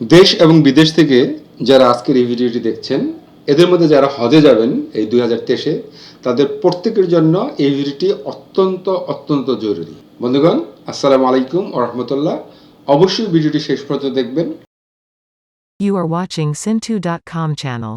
দেশ এবং বিদেশ থেকে যারা আজকের এই ভিডিওটি দেখছেন এদের মধ্যে যারা হজে যাবেন এই দুই হাজার তেইশে তাদের প্রত্যেকের জন্য এই ভিডিওটি অত্যন্ত অত্যন্ত জরুরি। বন্ধুগণ আসসালামু আলাইকুম রহমতুল্লাহ। অবশ্যই ভিডিওটি শেষ পর্যন্ত দেখবেন। You are watching Sintu.com channel.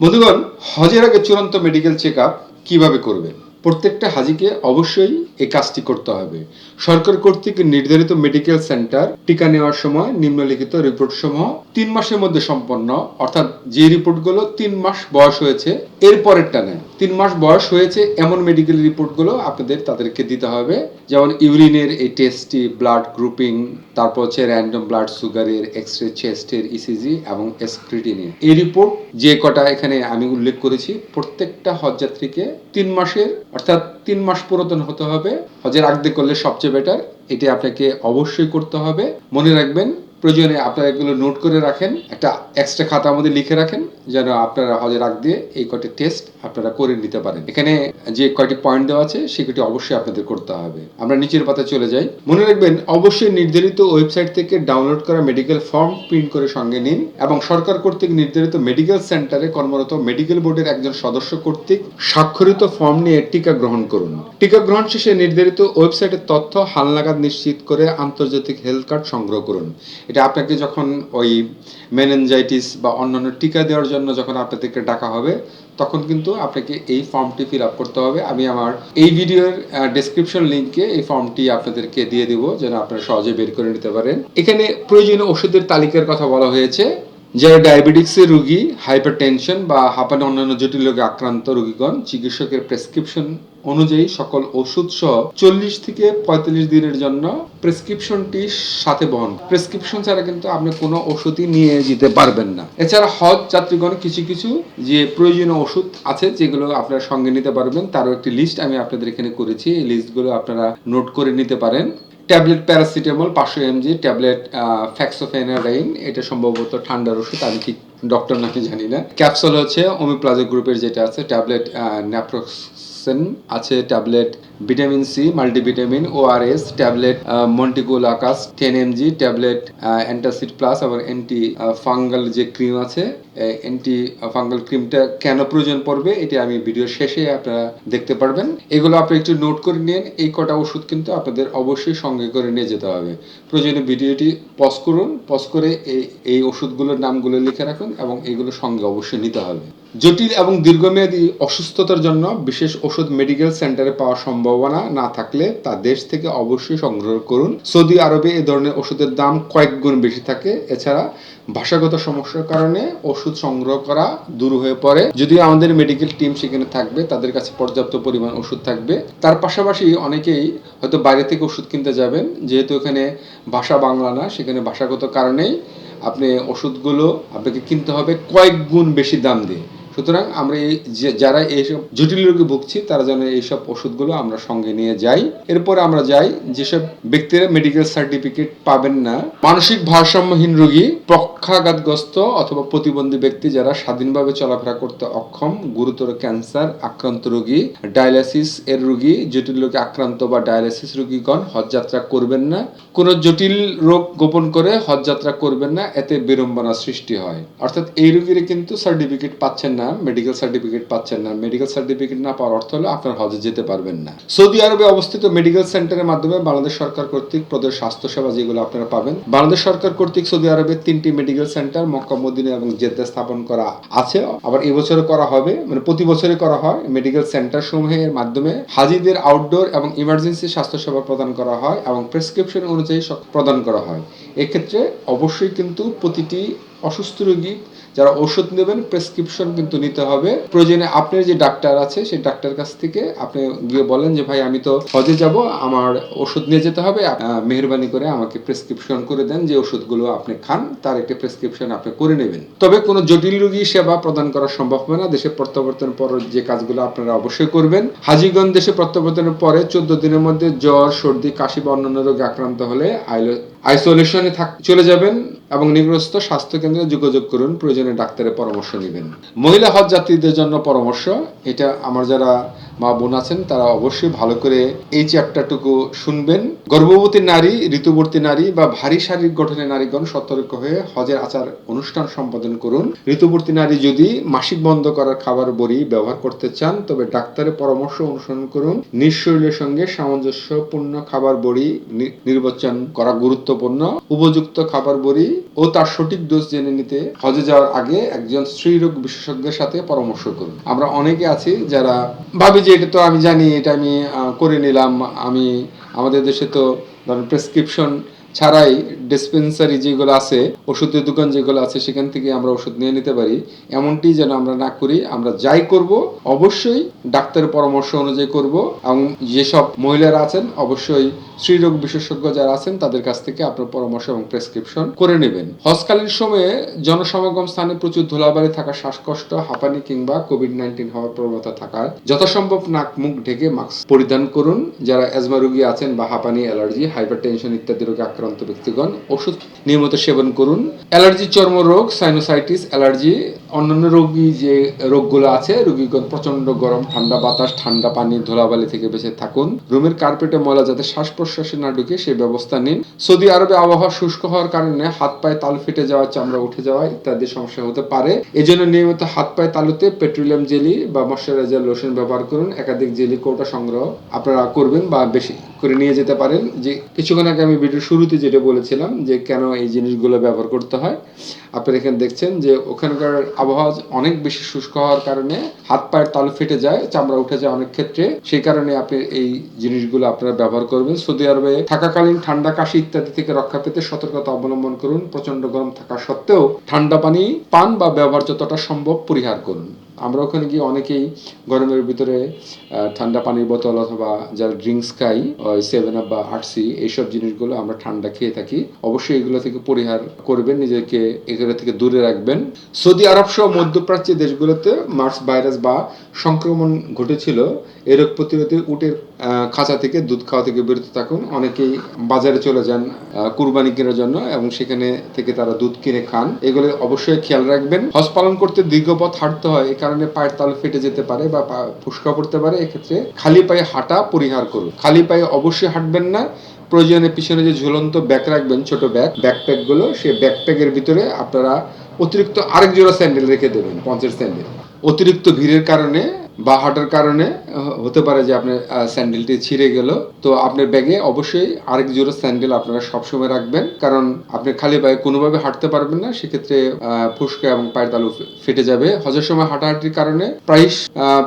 বন্ধুগণ হজের আগে চূড়ান্ত মেডিকেল চেক আপ কীভাবে করবেন? প্রত্যেকটা হাজিকে অবশ্যই এই কাজটি করতে হবে। সরকার কর্তৃক নির্ধারিত মেডিকেল সেন্টার টিকা নেওয়ার সময় নিম্নলিখিত রিপোর্ট সমূহ তিন মাসের মধ্যে সম্পন্ন, অর্থাৎ যে রিপোর্টগুলো তিন মাস বয়স হয়েছে, এর পরেরটা নেয় তিন মাস বয়স হয়েছে এমন মেডিকেল রিপোর্টগুলো আপনাদের তাদেরকে দিতে হবে, যেমন ইউরিনের এই টেস্টটি ব্লাড গ্রুপিং তারপর হচ্ছে র্যান্ডম ব্লাড সুগারের এক্স রে চেস্টের ইসিজি এবং এসক্রিটিনের এই রিপোর্ট যে কটা এখানে আমি উল্লেখ করেছি, প্রত্যেকটা হজযাত্রীকে তিন মাসের অর্থাৎ তিন মাস পুরাতন হতে হবে। হজের আগদে করলে সবচেয়ে বেটার এটি আপনাকে অবশ্যই করতে হবে। মনে রাখবেন প্রয়োজনে আপনারা এগুলো নোট করে রাখেন, একটা এক্সট্রা খাতার মধ্যে লিখে রাখেন, যেন আপনারা হজের আগ দিয়ে এই কটি টেস্ট আপনারা করে নিতে পারেন। এখানে যে কয়টি পয়েন্ট দেওয়া আছে, সেগুলি অবশ্যই আপনাদের করতে হবে। আমরা নিচের পাতা চলে যাই। মনে রাখবেন, অবশ্যই নির্ধারিত ওয়েবসাইট থেকে ডাউনলোড করা মেডিকেল ফর্ম প্রিন্ট করে সঙ্গে নিন এবং সরকার কর্তৃক নির্ধারিত মেডিকেল সেন্টারে কর্মরত মেডিকেল বোর্ডের একজন সদস্য কর্তৃক স্বাক্ষরিত ফর্ম নিয়ে টিকা গ্রহণ করুন। টিকা গ্রহণ শেষে নির্ধারিত ওয়েবসাইটের তথ্য হালনাগাদ নিশ্চিত করে আন্তর্জাতিক হেলথ কার্ড সংগ্রহ করুন। এটা আপনাকে যখন ওই মেনেঞ্জাইটিস বা অন্যান্য টিকা দেওয়ার জন্য যখন আপনাদেরকে ডাকা হবে, তখন কিন্তু আপনাকে এই ফর্মটি ফিল আপ করতে হবে। আমি আমার এই ভিডিওর ডেসক্রিপশন লিঙ্কে এই ফর্মটি আপনাদেরকে দিয়ে দিব, যেন আপনারা সহজে বের করে নিতে পারেন। এখানে প্রয়োজনীয় ওষুধের তালিকার কথা বলা হয়েছে। যারা ডায়াবেটিক্সের রোগী হাইপার টেনশন বা হাঁপানি অন্যান্য জটিল রোগে আক্রান্ত রোগীগণ, চিকিৎসকের প্রেসক্রিপশন অনুযায়ী সকল ওষুধ সহ চল্লিশ থেকে পঁয়তাল্লিশ দিনের জন্য প্রেসক্রিপশনটি সাথে বহন। প্রেসক্রিপশন ছাড়া কিন্তু আপনি কোনো ওষুধই নিয়ে যেতে পারবেন না। এছাড়া হজ যাত্রীগণ কিছু কিছু যে প্রয়োজনীয় ওষুধ আছে যেগুলো আপনারা সঙ্গে নিতে পারবেন, তারও একটি লিস্ট আমি আপনাদের এখানে করেছি। এই লিস্টগুলো আপনারা নোট করে নিতে পারেন। ট্যাবলেট প্যারাসিটামল পাঁচশো এমজি ট্যাবলেট ফ্যাক্সোফেনারাইন, এটা সম্ভবত ঠান্ডার ওষুধ, আমি ঠিক ডক্টর নাকি জানি না। ক্যাপসুল হচ্ছে ওমিপ্লাজো গ্রুপের যেটা আছে, ট্যাবলেট ন্যাপ্রোক্সেন আছে tablet vitamin C, multivitamin ORS tablet montelukast ten MG tablet antacid plus আবার অ্যান্টি ফাঙ্গাল যে ক্রিম আছে অ্যান্টি ফাঙ্গাল ক্রিমটা কেন প্রয়োজন পড়বে, এটা আমি ভিডিও শেষে আপনারা দেখতে পারবেন। এগুলো আপনি একটু নোট করে নিন, এই কটা ওষুধ কিন্তু আপনাদের অবশ্যই সঙ্গে করে নিয়ে যেতে হবে। প্রয়োজনে ভিডিওটি পজ করুন পজ করে এই ওষুধগুলোর নামগুলো লিখে রাখুন এবং এগুলো সঙ্গে অবশ্যই নিতে হবে। জটিল এবং দীর্ঘমেয়াদী অসুস্থতার জন্য বিশেষ ওষুধ মেডিকেল সেন্টারে পাওয়ার সম্ভাবনা না থাকলে তা দেশ থেকে অবশ্যই সংগ্রহ করুন। সৌদি আরবে এই ধরনের ওষুধের দাম কয়েক গুণ বেশি থাকে। এছাড়া ভাষাগত সমস্যার কারণে ওষুধ সংগ্রহ করা দূর হয়ে পড়ে। যদিও আমাদের মেডিকেল টিম সেখানে থাকবে, তাদের কাছে পর্যাপ্ত পরিমাণ ওষুধ থাকবে। তার পাশাপাশি অনেকেই হয়তো বাইরে থেকে ওষুধ কিনতে যাবেন। যেহেতু এখানে ভাষা বাংলা না, সেখানে ভাষাগত কারণেই আপনি ওষুধগুলো আপনাকে কিনতে হবে কয়েক গুণ বেশি দাম দিয়ে। সুতরাং আমরা এই যে, যারা এইসব জটিল রোগে ভুগছি, তারা যেন এইসব ওষুধগুলো আমরা সঙ্গে নিয়ে যাই। এরপরে আমরা যাই, যেসব ব্যক্তিরা মেডিকেল সার্টিফিকেট পাবেন না, মানসিক ভারসাম্যহীন রোগী, পক্ষাঘাতগ্রস্ত অথবা প্রতিবন্ধী ব্যক্তি যারা স্বাধীনভাবে চলাফেরা করতে অক্ষম, গুরুতর ক্যান্সার আক্রান্ত রোগী ডায়ালিসিস এর রোগী, জটিল রোগে আক্রান্ত বা ডায়ালিসিস রোগীগণ হজযাত্রা করবেন না। কোনো জটিল রোগ গোপন করে হজযাত্রা করবেন না, এতে বিড়ম্বনা সৃষ্টি হয়। অর্থাৎ এই রোগীরা কিন্তু সার্টিফিকেট পাচ্ছেন না। মেডিকেল সার্টিফিকেট পাচ্ছেন না। মেডিকেল সার্টিফিকেট না পাওয়ার অর্থ হলো আপনার হজে যেতে পারবেন না। সৌদি আরবে অবস্থিত মেডিকেল সেন্টারের মাধ্যমে বাংলাদেশ সরকার কর্তৃক প্রদেশ স্বাস্থ্য সেবা যেগুলো আপনারা পাবেন, বাংলাদেশ সরকার কর্তৃক সৌদি আরবের তিনটি মেডিকেল সেন্টার মক্কা, মদিনা এবং জেদ্দা স্থাপন করা আছে। আবার এবছরে করা হবে মানে প্রতি বছরে করা হয়। মেডিকেল সেন্টার সমূহের মাধ্যমে হাজিদের আউটডোর এবং ইমার্জেন্সি স্বাস্থ্য সেবা প্রদান করা হয় এবং প্রেসক্রিপশন অনুযায়ী প্রদান করা হয়। এক্ষেত্রে অবশ্যই কিন্তু প্রতিটি অসুস্থ রোগী যারা ওষুধ নেবেন প্রেসক্রিপশন কিন্তু নিতে হবে। প্রয়োজনে আপনার যে ডাক্তার আছে, সেই ডাক্তার কাছ থেকে আপনি গিয়ে বলেন যে, ভাই, আমি তো হজে যাব, আমার ওষুধ নিয়ে যেতে হবে। মেহরবানি করে আমাকে প্রেসক্রিপশন করে দেন যে ওষুধগুলো আপনি খান, তার একটি প্রেসক্রিপশন আপনি করে নেবেন। তবে কোনো জটিল রোগী সেবা প্রদান করা সম্ভব হবে না। দেশে প্রত্যাবর্তনের পর যে কাজগুলো আপনারা অবশ্যই করবেন। হাজিগঞ্জ দেশে প্রত্যাবর্তনের পরে চোদ্দ দিনের মধ্যে জ্বর, সর্দি, কাশি বা অন্যান্য রোগে আক্রান্ত হলে আইলো আইসোলেশনে থাক, চলে যাবেন এবং নিগ্রস্ত স্বাস্থ্য কেন্দ্রে যোগাযোগ করুন, প্রয়োজনে ডাক্তারের পরামর্শ নেবেন। মহিলা হজ যাত্রীদের জন্য পরামর্শ, এটা আমার যারা মা বোন আছেন, তারা অবশ্যই ভালো করে এই চ্যাপ্টারটুকু শুনবেন। গর্ভবতী নারী, ঋতুবর্তী নারী বা ভারী শারীরিক গঠনের নারীগণ সতর্ক হয়ে হজের আচার অনুষ্ঠান সম্পাদন করুন। ঋতুবর্তী নারী যদি মাসিক বন্ধ করার খাবার বড়ি ব্যবহার করতে চান, তবে ডাক্তারের পরামর্শ অনুসরণ করুন। নিজ শরীরের সঙ্গে সামঞ্জস্যপূর্ণ খাবার বড়ি নির্বাচন করা গুরুত্বপূর্ণ। উপযুক্ত খাবার বড়ি ও তার সঠিক ডোজ জেনে নিতে হজে যাওয়ার আগে একজন স্ত্রীরোগ বিশেষজ্ঞের সাথে পরামর্শ করুন। আমরা অনেকে আছি যারা ভাবি যে এটা তো আমি জানি, এটা আমি করে নিলাম। আমি, আমাদের দেশে তো ধরেন প্রেসক্রিপশন ছাড়াই ডিসপেন্সারি যেগুলো আছে, ওষুধের দোকান যেগুলো আছে, সেখান থেকে আমরা ওষুধ নিয়ে নিতে পারি। এমনটি যেন আমরা না করি, আমরা যাই করব, অবশ্যই ডাক্তারের পরামর্শ অনুযায়ী করব এবং যেসব মহিলারা আছেন, অবশ্যই স্ত্রীরোগ বিশেষজ্ঞ যারা আছেন, তাদের কাছ থেকে আপনার পরামর্শ এবং প্রেসক্রিপশন করে নেবেন। হজকালীন সময়ে জনসমাগম স্থানে প্রচুর ধুলাবালি থাকা শ্বাসকষ্ট, হাঁপানি কিংবা কোভিড নাইন্টিন হওয়ার প্রবণতা থাকার যথাসম্ভব নাক, মুখ ঢেকে মাস্ক পরিধান করুন। যারা অ্যাজমা রোগী আছেন বা হাঁপানি, অ্যালার্জি হাইপার টেনশন ইত্যাদি রোগে আক্রান্ত ব্যক্তিগণ ওষুধ নিয়মিত সেবন করুন। অ্যালার্জি চর্মরোগ সাইনোসাইটিস অ্যালার্জি, অন্যান্য রোগী যে রোগগুলো আছে, রোগীগণ প্রচণ্ড গরম, ঠান্ডা বাতাস, ঠান্ডা পানি, ধুলাবালি থেকে বেঁচে থাকুন। রুমের কার্পেটে ময়লা যাতে শ্বাস প্রশ্বাসে না ঢুকে সেই ব্যবস্থা নিন। সৌদি আরবে আবহাওয়া শুষ্ক হওয়ার কারণে হাত পায়ে তাল ফেটে যাওয়া, চামড়া উঠে যাওয়া ইত্যাদি সমস্যা হতে পারে। এজন্য নিয়মিত হাত পায়ে তালুতে পেট্রোলিয়াম জেলি বা ময়শ্চারাইজার লোশন ব্যবহার করুন। একাধিক জেলি কৌটা সংগ্রহ আপনারা করবেন বা বেশি করে নিয়ে যেতে পারেন। যে কিছুক্ষণ আগে আমি ভিডিওর শুরুতে যেটা বলেছিলাম যে কেন এই জিনিসগুলো ব্যবহার করতে হয়। আপনারা এখানে দেখছেন যে ওখানকার আবহাওয়া অনেক বেশি শুষ্ক হওয়ার কারণে হাত পায়ের তালু ফেটে যায়, চামড়া উঠে যায় অনেক ক্ষেত্রে। সেই কারণে আপনি এই জিনিসগুলো আপনারা ব্যবহার করবেন। সৌদি আরবে থাকাকালীন ঠান্ডা, কাশি ইত্যাদি থেকে রক্ষা পেতে সতর্কতা অবলম্বন করুন। প্রচণ্ড গরম থাকা সত্ত্বেও ঠান্ডা পানি, পান বা ব্যবহার যতটা সম্ভব পরিহার করুন। আমরা ওখানে গিয়ে অনেকেই গরমের ভিতরে ঠান্ডা পানির বোতল অথবা যারা ড্রিঙ্কস খাই সেভেন আপ বা আরসি এইসব জিনিসগুলো আমরা ঠান্ডা খেয়ে থাকি। অবশ্যই এগুলো থেকে পরিহার করবেন, নিজেকে এগুলো থেকে দূরে রাখবেন। সৌদি আরব সহ মধ্যপ্রাচ্যের দেশগুলোতে মার্স ভাইরাস বা সংক্রমণ ঘটেছিল। এ রোগ প্রতিরোধে উটের খাঁচা থেকে, দুধ খাওয়া থেকে বিরত থাকুন। অনেকেই বাজারে চলে যান কুরবানি কেনার জন্য এবং সেখানে থেকে তারা দুধ কিনে খান। এগুলো অবশ্যই খেয়াল রাখবেন। হজ পালন করতে দীর্ঘ পথ হাঁটতে হয়। এই কারণে পায়ের তাল ফেটে যেতে পারে বা ফুসকা পড়তে পারে। এক্ষেত্রে খালি পায়ে হাঁটা পরিহার করুন। খালি পায়ে অবশ্যই হাঁটবেন না। প্রয়োজনে পিছনে যে ঝুলন্ত ব্যাগ রাখবেন, ছোট ব্যাগ ব্যাকপ্যাকগুলো সেই ব্যাকপ্যাকের ভিতরে আপনারা অতিরিক্ত আরেক জোড়া স্যান্ডেল রেখে দেবেন পঞ্চের স্যান্ডেল। অতিরিক্ত ভিড়ের কারণে বা হাঁটার কারণে হতে পারে যে আপনার স্যান্ডেলটি ছিঁড়ে গেল। তো আপনার ব্যাগে অবশ্যই আরেক জোড়া স্যান্ডেল আপনারা সবসময় রাখবেন। কারণ আপনি খালি পায়ে কোনোভাবে হাঁটতে পারবেন না, সেক্ষেত্রে ফুসকা এবং পায়ের তালু ফেটে যাবে। হজের সময় হাঁটাহাঁটির কারণে প্রায়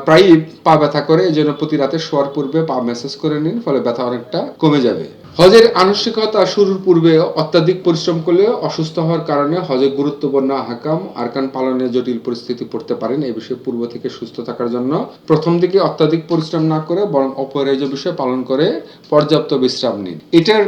প্রায়ই পা ব্যথা করে। এই জন্য প্রতি রাতে শোয়ার পূর্বে পা মেসেজ করে নিন, ফলে ব্যথা অনেকটা কমে যাবে। হজের আনুষ্ঠানিকতা শুরুর পূর্বে অত্যাধিক পরিশ্রম করলে অসুস্থ হওয়ার কারণে হজের গুরুত্বপূর্ণ হাকাম আরকান পালনে জটিল পরিস্থিতি পড়তে পারেন। এই বিষয়ে পূর্ব থেকে সুস্থ থাকার জন্য প্রথম দিকে অত্যাধিক পরিশ্রম না করে, বরং অপরিহার্য বিষয় পালন করে পর্যাপ্ত বিশ্রাম নিন। এটার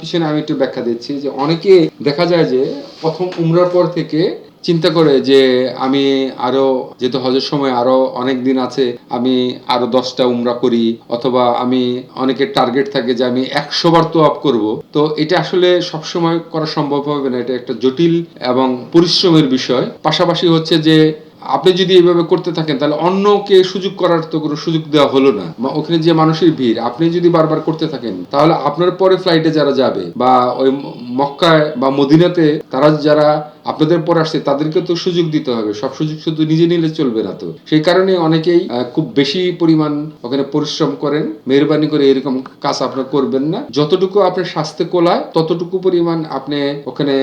পিছনে আমি একটু ব্যাখ্যা দিচ্ছি যে অনেকে দেখা যায় যে প্রথম উমরার পর থেকে চিন্তা করে যে আমি আরও, যেহেতু হজের সময় আরও অনেক দিন আছে, আমি আরও দশটা উমরা করি, অথবা আমি অনেকের টার্গেট থাকে যে আমি একশো বার তো আপ করব। তো এটা আসলে সবসময় করা সম্ভব হবে না, এটা একটা জটিল এবং পরিশ্রমের বিষয়। পাশাপাশি হচ্ছে যে আপনি যদি এইভাবে করতে থাকেন, তাহলে অন্যকে সুযোগ করার তো কোনো সুযোগ দেওয়া হলো না। মা- ওখানে যে মানুষের ভিড়, আপনি যদি বারবার করতে থাকেন, তাহলে আপনার পরে ফ্লাইটে যারা যাবে, বা ওই মক্কায় বা মদিনাতে, তারা যারা আপনাদের পরে আসছে, তাদেরকে তো সুযোগ দিতে হবে। সব সুযোগ শুধু নিজে নিলে চলবে না তো। সেই কারণে অনেকেই খুব বেশি পরিমাণ ওখানে পরিশ্রম করেন। মেহরবানি করে এরকম কাজ আপনার করবেন না। যতটুকু আপনার স্বাস্থ্য কোলায়, ততটুকু পরিমাণ আপনি ওখানে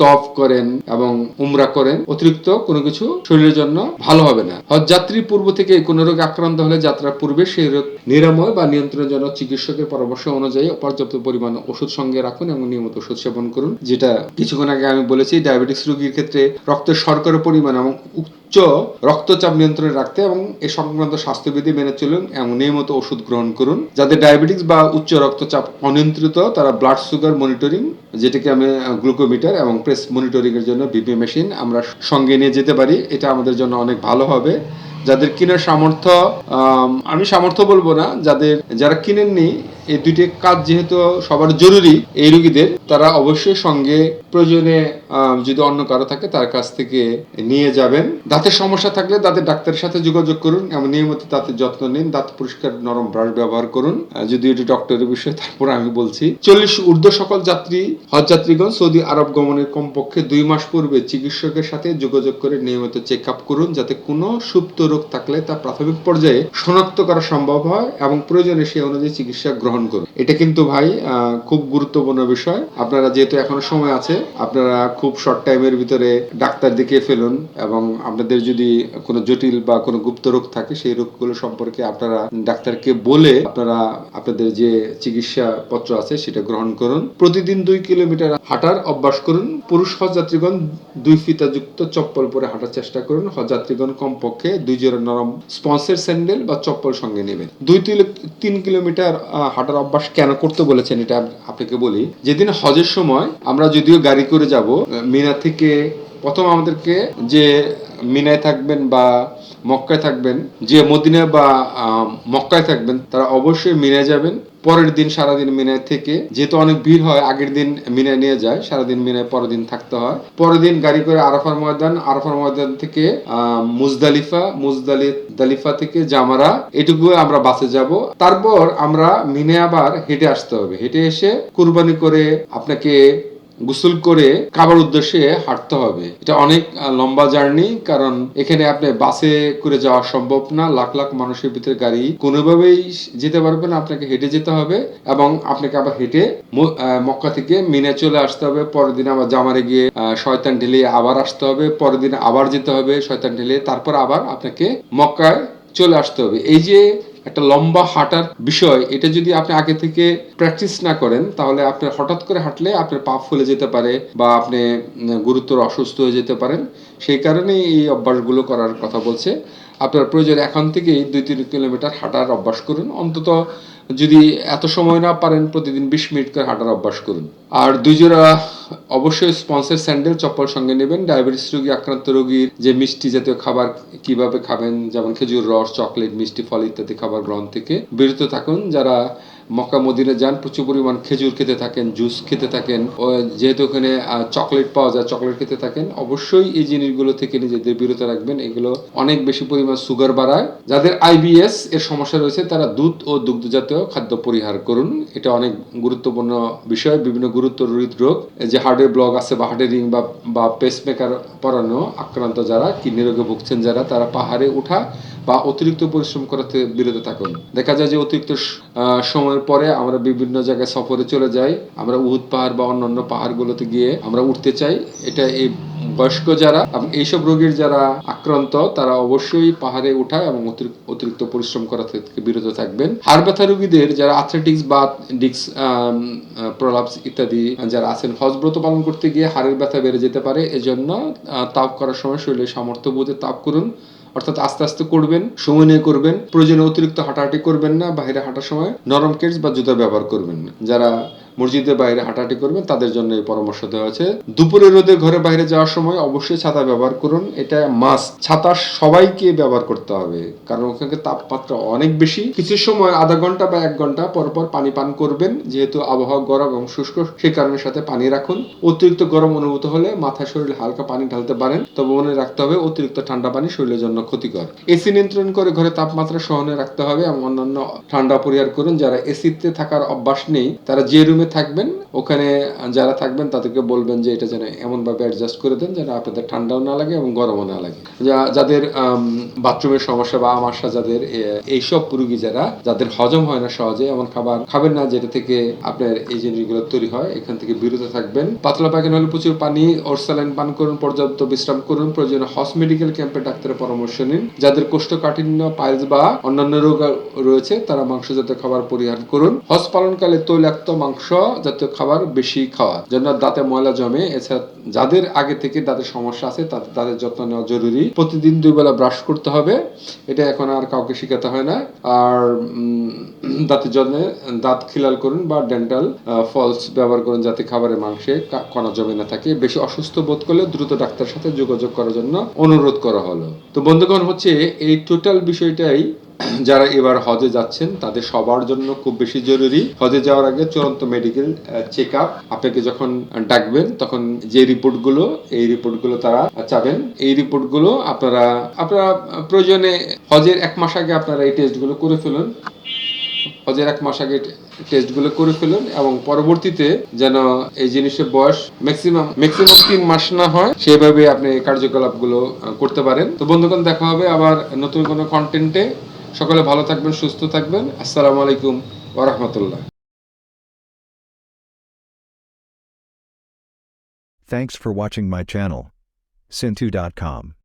তফ করেন এবং উমরা করেন। অতিরিক্ত কোনো কিছু শরীরের জন্য ভালো হবে না। হজ যাত্রী পূর্ব থেকে কোনো রোগে আক্রান্ত হলে যাত্রার পূর্বে সেই রোগ নিরাময় বা নিয়ন্ত্রণের জন্য চিকিৎসকের পরামর্শ অনুযায়ী পর্যাপ্ত পরিমাণ ওষুধ সঙ্গে রাখুন এবং নিয়মিত ওষুধ সেবন করুন, যেটা কিছুক্ষণ আগে আমি বলেছি ডায়াবেটিস রোগীর ক্ষেত্রে রক্তের শর্করার পরিমাণ এবং উচ্চ রক্তচাপ নিয়ন্ত্রণে রাখতে এবং এ সংক্রান্ত স্বাস্থ্যবিধি মেনে চলুন এবং নিয়মিত ওষুধ গ্রহণ করুন। যাদের ডায়াবেটিস বা উচ্চ রক্তচাপ অনিয়ন্ত্রিত, তারা ব্লাড সুগার মনিটরিং যেটাকে আমি গ্লুকোমিটার এবং প্রেস মনিটরিং এর জন্য বিপি মেশিন আমরা সঙ্গে নিয়ে যেতে পারি। এটা আমাদের জন্য অনেক ভালো হবে। যাদের কিনার সামর্থ্য আমি সামর্থ্য বলব না, যাদের, যারা কিনেননি এই দুইটি কাজ যেহেতু সবার জরুরি, এই রোগীদের, তারা অবশ্যই সঙ্গে প্রয়োজনে যদি অন্য কারও থাকে, তার কাছ থেকে নিয়ে যাবেন। দাঁতের সমস্যা থাকলে দাঁতের ডাক্তারের সাথে যোগাযোগ করুন, এবং নিয়মিত দাঁতের যত্ন নিন, দাঁত পরিষ্কার, নরম ব্রাশ ব্যবহার করুন। যদি এটি ডক্টরের বিষয়, তারপর আমি বলছি, চল্লিশ ঊর্ধ্ব সকল যাত্রী হজ যাত্রীগণ সৌদি আরব গমনের কমপক্ষে দুই মাস পূর্বে চিকিৎসকের সাথে যোগাযোগ করে নিয়মিত চেক আপ করুন, যাতে কোনো সুপ্ত রোগ থাকলে তা প্রাথমিক পর্যায়ে শনাক্ত করা সম্ভব হয়, এবং প্রয়োজনে সেই অনুযায়ী চিকিৎসা গ্রহণ করুন। এটা কিন্তু ভাই খুব গুরুত্বপূর্ণ বিষয়। আপনারা যেহেতু এখনও সময় আছে আপনারা খুব শর্ট টাইমের ভিতরে ডাক্তার দেখিয়ে ফেলুন এবং আপনাদের যদি কোনো জটিল বা কোনো গুপ্ত রোগ থাকে সেই রোগগুলো সম্পর্কে আপনারা ডাক্তারকে বলে আপনারা আপনাদের যে চিকিৎসা পত্র আছে সেটা গ্রহণ করুন। প্রতিদিন দুই কিলোমিটার হাঁটার অভ্যাস করুন। পুরুষ হজযাত্রীগণ দুই ফিতাযুক্ত চপ্পল পরে হাঁটার চেষ্টা করুন। হজযাত্রীগণ কমপক্ষে দুই জোড়া নরম স্পন্সের স্যান্ডেল বা চপ্পল সঙ্গে নেবেন। দুই তিন কিলোমিটার আহ, হাঁটার অভ্যাস কেন করতে বলেছেন এটা আপনাকে বলি। যেদিন হজের সময় আমরা যদিও গাড়ি করে যাব, মিনা থেকে প্রথম আমাদেরকে যে মিনায় থাকবেন বা মক্কায় থাকবেন, যে মদিনা বা মক্কায় থাকবেন, তারা অবশ্যই মিনায় যাবেন। পরের দিন সারাদিন মিনায় থেকে, যেহেতু অনেক ভিড় হয়, আগের দিন মিনায় নিয়ে যায়, সারাদিন মিনায় পরের দিন থাকতে হয়। পরের দিন গাড়ি করে আরাফার ময়দান আরাফার ময়দান থেকে মুজদালিফা দালিফা থেকে জামারা, এটুকু আমরা বাসে যাব। তারপর আমরা মিনে আবার হেঁটে আসতে হবে। হেঁটে এসে কুরবানি করে আপনাকে গোসল করে কাবার উদ্দেশ্যে হাঁটতে হবে। এটা অনেক লম্বা জার্নি কারণ এখানে আপনি বাসে করে যাওয়া সম্ভব না। লাখ লাখ মানুষের ভিতরে গাড়ি কোনোভাবেই যেতে পারবেন না, আপনাকে হেঁটে যেতে হবে এবং আপনাকে আবার হেঁটে মক্কা থেকে মিনে চলে আসতে হবে। পরের দিন আবার জামারে গিয়ে শয়তান ঢেলে আবার আসতে হবে। পরের দিন আবার যেতে হবে শয়তান ঢেলে তারপর আবার আপনাকে মক্কায় চলে আসতে হবে। এই যে একটা লম্বা হাঁটার বিষয়, এটা যদি আপনি আগে থেকে প্র্যাকটিস না করেন, তাহলে আপনি হঠাৎ করে হাঁটলে আপনার পা ফুলে যেতে পারে বা আপনি গুরুতর অসুস্থ হয়ে যেতে পারেন। সেই কারণে এই অভ্যাসগুলো করার কথা বলছে। আপনার প্রয়োজন এখন থেকেই দুই তিন কিলোমিটার হাঁটার অভ্যাস করুন। অন্তত যদি এত সময় না পারেন প্রতিদিন বিশ মিনিট করে হাঁটার অভ্যাস করুন। আর দুই জোড়া অবশ্যই স্পন্সের স্যান্ডেল চপ্পল সঙ্গে নেবেন। ডায়াবেটিস রোগী, আক্রান্ত রোগীর যে মিষ্টি জাতীয় খাবার কীভাবে খাবেন, যেমন খেজুর রস চকলেট মিষ্টি ফল ইত্যাদি খাবার গ্রহণ থেকে বিরত থাকুন। যারা মক্কা মদিনে যান, প্রচুর পরিমাণ খেজুর খেতে থাকেন জুস খেতে থাকেন। যেহেতু ওখানে চকলেট পাওয়া যায় চকলেট খেতে থাকেন, অবশ্যই এই জিনিসগুলো থেকে নিজেদের বিরত রাখবেন। এগুলো অনেক বেশি পরিমাণ সুগার বাড়ায়। যাদের আইবিএস এর সমস্যা রয়েছে, তারা দুধ ও দুগ্ধ জাতীয় খাদ্য পরিহার করুন। এটা অনেক গুরুত্বপূর্ণ বিষয়, বিভিন্ন গুরুত্ব রোগ যে হার্টের ব্লক আছে বা হার্টের রিং বা বা পেসমেকার পরানো আক্রান্ত যারা কিডনি রোগে ভুগছেন যারা, তারা পাহাড়ে ওঠা বা অতিরিক্ত পরিশ্রম করাতে বিরত থাকুন। দেখা যায় যে অতিরিক্ত সময়ের পরে আমরা বিভিন্ন জায়গায় সফরে চলে যাই। আমরা উহুদ পাহাড় বা অন্যান্য পাহাড়গুলোতে গিয়ে আমরা উঠতে চাই। এটা এই বয়স্ক যারা এবং এইসব রোগীর যারা আক্রান্ত, তারা অবশ্যই পাহাড়ে ওঠা এবং অতিরিক্ত- পরিশ্রম করা থেকে বিরত থাকবেন। হাড় ব্যথা রোগীদের যারা আথলেটিক্স বা ডিক্স প্রলাপস ইত্যাদি যারা আছেন হজব্রত পালন করতে গিয়ে হাড়ের ব্যথা বেড়ে যেতে পারে। এজন্য তাপ করার সময় শরীরে সামর্থ্য বুঝে তাপ করুন। অর্থাৎ আস্তে আস্তে করবেন, সময় নিয়ে করবেন, প্রয়োজনে অতিরিক্ত হাঁটাহাঁটি করবেন না, বাইরে হাঁটার সময় নরম কেটস বা জুতা ব্যবহার করবেন না। যারা মসজিদের বাইরে হাঁটাহাঁটি করবেন, তাদের জন্য এই পরামর্শ দেওয়া আছে। দুপুরে রোদে ঘরে বাইরে যাওয়ার সময় অবশ্যই ছাতা ব্যবহার করুন, এটা মাস ছাতা সবাইকে ব্যবহার করতে হবে, কারণ ওখানে তাপমাত্রা অনেক বেশি। কিছু সময় আধা ঘণ্টা বা এক ঘণ্টা পর পর পানি পান করবেন, যেহেতু আবহাওয়া গরম এবং শুষ্ক, সেই কারণে সাথে পানি রাখুন। অতিরিক্ত গরম অনুভূত হলে মাথায় শরীরে হালকা পানি ঢালতে পারেন, তবে মনে রাখতে হবে অতিরিক্ত ঠান্ডা পানি শরীরের জন্য ক্ষতিকর। এসি নিয়ন্ত্রণ করে ঘরে তাপমাত্রা সহনে রাখতে হবে এবং অন্যান্য ঠান্ডা পরিহার করুন, যারা এসিতে থাকার অভ্যাস নেই, তারা যে রুমে থাকবেন, ওখানে যারা থাকবেন তাদেরকে বলবেন যে এটা যেন এমন ভাবে অ্যাডজাস্ট করে দেন যেন আপনাদের ঠান্ডাও না লাগে এবং গরমও না লাগে। যাদের বাথরুমের সমস্যা বা আমাশা যাদের এইসব রুগী যারা, যাদের হজম হয় না সহজে, এমন খাবার খাবেন না যেটা থেকে আপনার এই জিনিসগুলো তৈরি হয়, এখান থেকে বিরত থাকবেন। পাতলা পায়খানা হলে প্রচুর পানি ওরসালাইন পান করুন, পর্যাপ্ত বিশ্রাম করুন, প্রয়োজনে হস মেডিকেল ক্যাম্পে ডাক্তারের পরামর্শ নিন। যাদের কোষ্ঠকাঠিন্য পাইলস বা অন্যান্য রোগ রয়েছে, তারা মাংস জাতীয় খাবার পরিহার করুন। হজ পালনকালে তৈলাক্ত মাংস জাতীয় খাবার বেশি খাওয়া। যেন দাঁতে ময়লা জমে, এছাড়া যাদের আগে থেকে দাঁতের সমস্যা আছে, তাদের দাঁতের যত্ন নেওয়া জরুরি। প্রতিদিন দুই বেলা ব্রাশ করতে হবে। এটা এখন আর কাউকে শেখাতে হয় না। আর দাঁতের যত্নে দাঁত খিলাল করুন বা ডেন্টাল ফলস ব্যবহার করুন যাতে খাবারের মাংসে কণা জমে না থাকে। বেশি অসুস্থ বোধ করলে দ্রুত ডাক্তারের সাথে যোগাযোগ করার জন্য অনুরোধ করা হলো। তো বন্ধুগণ, হচ্ছে এই টোটাল বিষয়টাই যারা এবার হজে যাচ্ছেন, তাদের সবার জন্য খুব বেশি জরুরি। হজে যাওয়ার আগে চূড়ান্ত মেডিকেল চেক আপ আপনাকে যখন ডাকবেন, তখন যে রিপোর্টগুলো এই রিপোর্টগুলো তারা চাবেন। এই রিপোর্টগুলো আপনারা আপনারা প্রয়োজনে হজের এক মাস আগে আপনারা এই টেস্টগুলো করে ফেলুন। হজের এক মাস আগে টেস্টগুলো করে ফেলুন এবং পরবর্তীতে যেন এই জিনিসের বয়স ম্যাক্সিমাম ম্যাক্সিমাম তিন মাস না হয়, সেভাবে আপনি কার্যকলাপগুলো করতে পারেন। তো বন্ধুগণ, দেখা হবে আবার নতুন কোনো কন্টেন্টে সকলে ভালো থাকবেন সুস্থ থাকবেন আসসালামু আলাইকুম ওরহমতুল্লাহ Thanks for watching my channel. Sintu.com